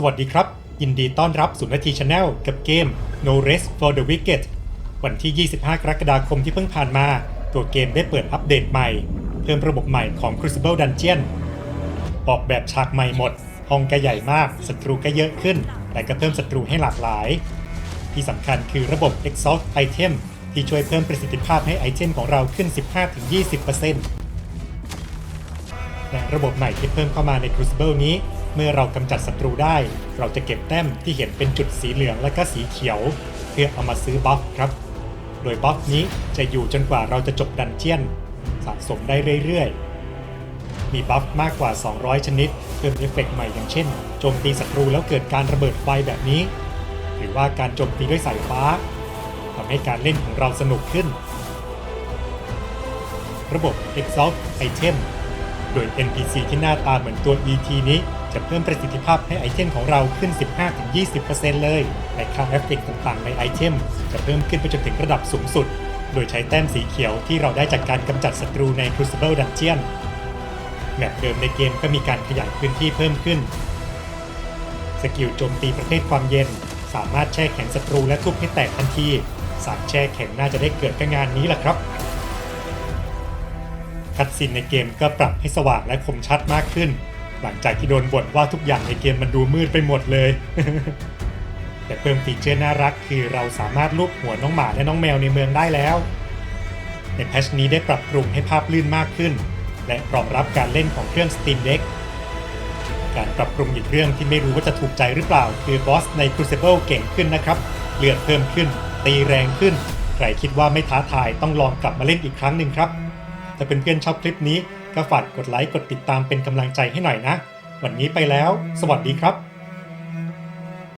สวัสดีครับ ยินดีต้อนรับสู่นาทีชาแนลกับเกม No Rest for the Wicked วันที่ 25 กรกฎาคมที่เพิ่งผ่านมา ตัวเกมได้เปิดอัปเดตใหม่ เพิ่มระบบใหม่ของ Crucible Dungeon ออกแบบฉากใหม่หมด ห้องก็ใหญ่มากศัตรูก็เยอะขึ้น แต่ก็เพิ่มศัตรูให้หลากหลาย ที่สำคัญคือระบบ Exhaust Item ที่ช่วยเพิ่มประสิทธิภาพให้ไอเทมของเราขึ้น 15-20%และระบบใหม่ที่เพิ่มเข้ามาใน Crucible นี้ เมื่อเรากำจัดศัตรูได้ เราจะเก็บแต้มที่เห็นเป็นจุดสีเหลืองและก็สีเขียว เพื่อเอามาซื้อบัฟครับ โดยบัฟนี้จะอยู่จนกว่าเราจะจบดันเจียน สะสมได้เรื่อยๆ มีบัฟมากกว่า 200 ชนิดเพิ่มเอฟเฟกต์ใหม่อย่างเช่นโจมตีศัตรูแล้วเกิดการระเบิดไฟแบบนี้ หรือว่าการโจมตีด้วยสายฟ้าทำให้การเล่นของเราสนุกขึ้น ระบบ Exalt Item โดย NPC ที่หน้าตาเหมือนตัว ET นี้จะเพิ่มประสิทธิภาพให้ไอเทมของเราขึ้น 15-20%เลย และค่าเอฟเฟกต์ต่างๆ ในไอเทม จะเพิ่มขึ้นไปจนถึงระดับสูงสุด โดยใช้แต้มสีเขียวที่เราได้จากการกำจัดศัตรูใน Crucible Dungeon แมปเดิมในเกมก็มีการขยายพื้นที่เพิ่มขึ้น สกิลโจมตีประเภทความเย็น สามารถแช่แข็งศัตรูและทุบให้แตกทันที สารแช่แข็งน่าจะได้เกิดกับงานนี้แหละครับ คัดซีนในเกมก็ปรับให้สว่างและคมชัดมากขึ้น หลังจากที่โดนบ่นว่าทุกอย่างในเกมมันดูมืดไปหมดเลย แต่เพิ่มฟีเจอร์น่ารักคือเราสามารถลูบหัวน้องหมาและน้องแมวในเมืองได้แล้ว ในแพชนี้ได้ปรับปรุงให้ภาพลื่นมากขึ้น และรองรับการเล่นของเครื่อง Steam Deck การปรับปรุงอีกเรื่องที่ไม่รู้ว่าจะถูกใจหรือเปล่า คือบอสใน Crucible เก่งขึ้นนะครับ เลือดเพิ่มขึ้น ตีแรงขึ้น ใครคิดว่าไม่ท้าทายต้องลองกลับมาเล่นอีกครั้งหนึ่งครับ ถ้าเป็นเพื่อนๆชอบคลิปนี้ก็ฝากกดไลค์กดติดตามเป็นกำลังใจให้หน่อยนะ วันนี้ไปแล้ว สวัสดีครับ